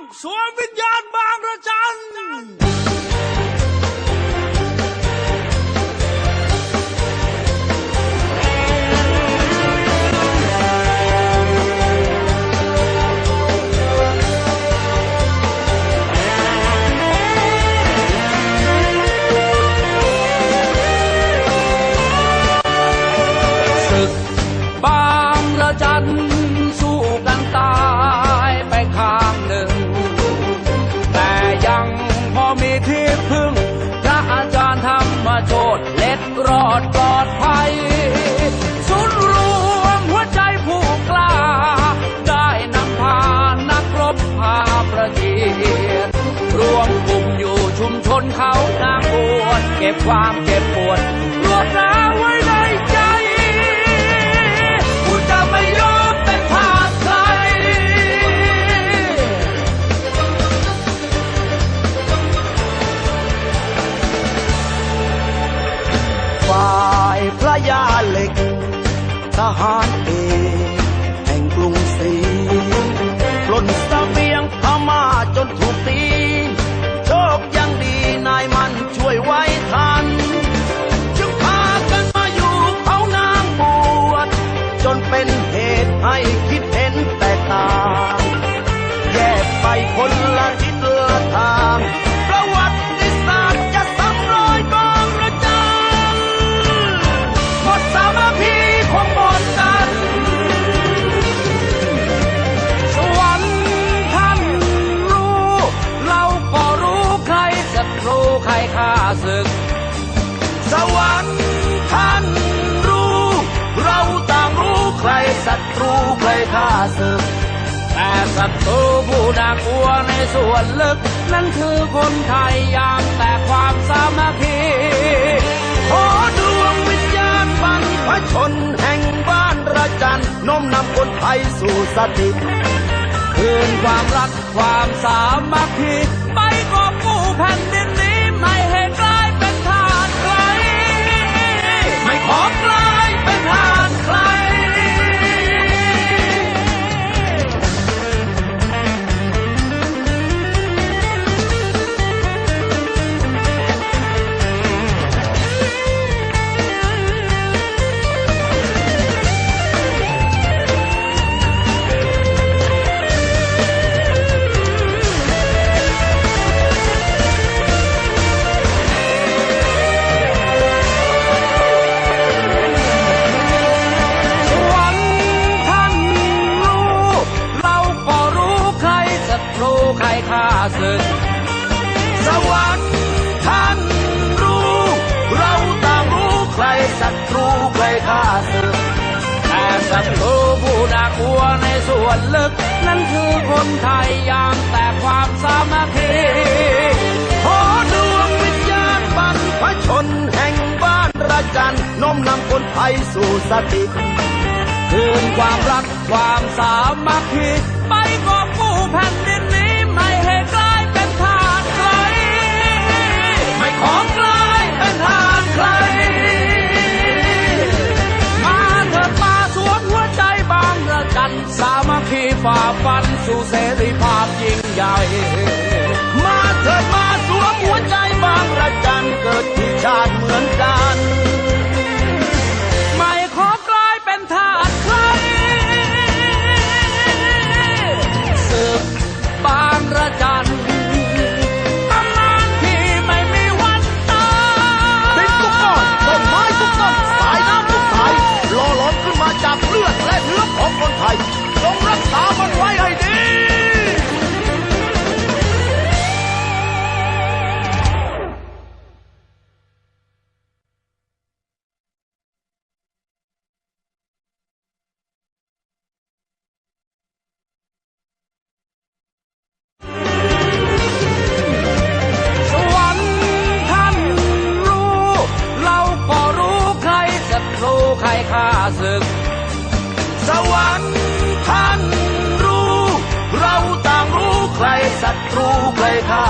พี่น้อ รอดปลอดภัยสุนรวมหัวใจผู้กล้า ได้นำพานักรบพาประเทียรวมกลุ่มอยู่ชุมชนเขานางบวชเก็บความเจ็บปวด หารเอกแห่งกรุงศรีปล้นสเสบียงพม่าจนถูกตีโชคยังดีนายมันช่วยไว้ทัน จึงพากันมาอยู่เขานางบวชจนเป็นเหตุให้คิดเห็นแตกต่าง แยกไปคนละทิศ ข้าศึก แต่ศัตรูผู้น่ากลัวในส่วนลึก นั่นคือคนไทยยามแต่ความสามัคคีขอดวงวิญญาณบรรพชนแห่งบ้านระจันน้มนำคนไทยสู่สติคืนความรักความสามัคคีไปกอบกู้แผ่นดิน ศึก สวรรค์ท่านรู้ เราต่างรู้ใครศัตรูใครข้าศึก แต่ศัตรูผู้น่ากลัวในส่วนลึก นั่นคือคนไทยยามแต่ความสามัคคีขอดวงวิญญาณบรรพชนแห่งบ้านระจันน้อมนำคนไทยสู่สติคืนความรักความสามัคคีไปกอบกู้แผ่นดิน ฟันสู่เสรีภาพยิ่งใหญ่ มาเถิดมาสวมหัวใจบางระจันเกิดที่ชาติเหมือนกัน ข้าศึก สวรรค์ท่านรู้ เราต่างรู้ใครศัตรูใครข้า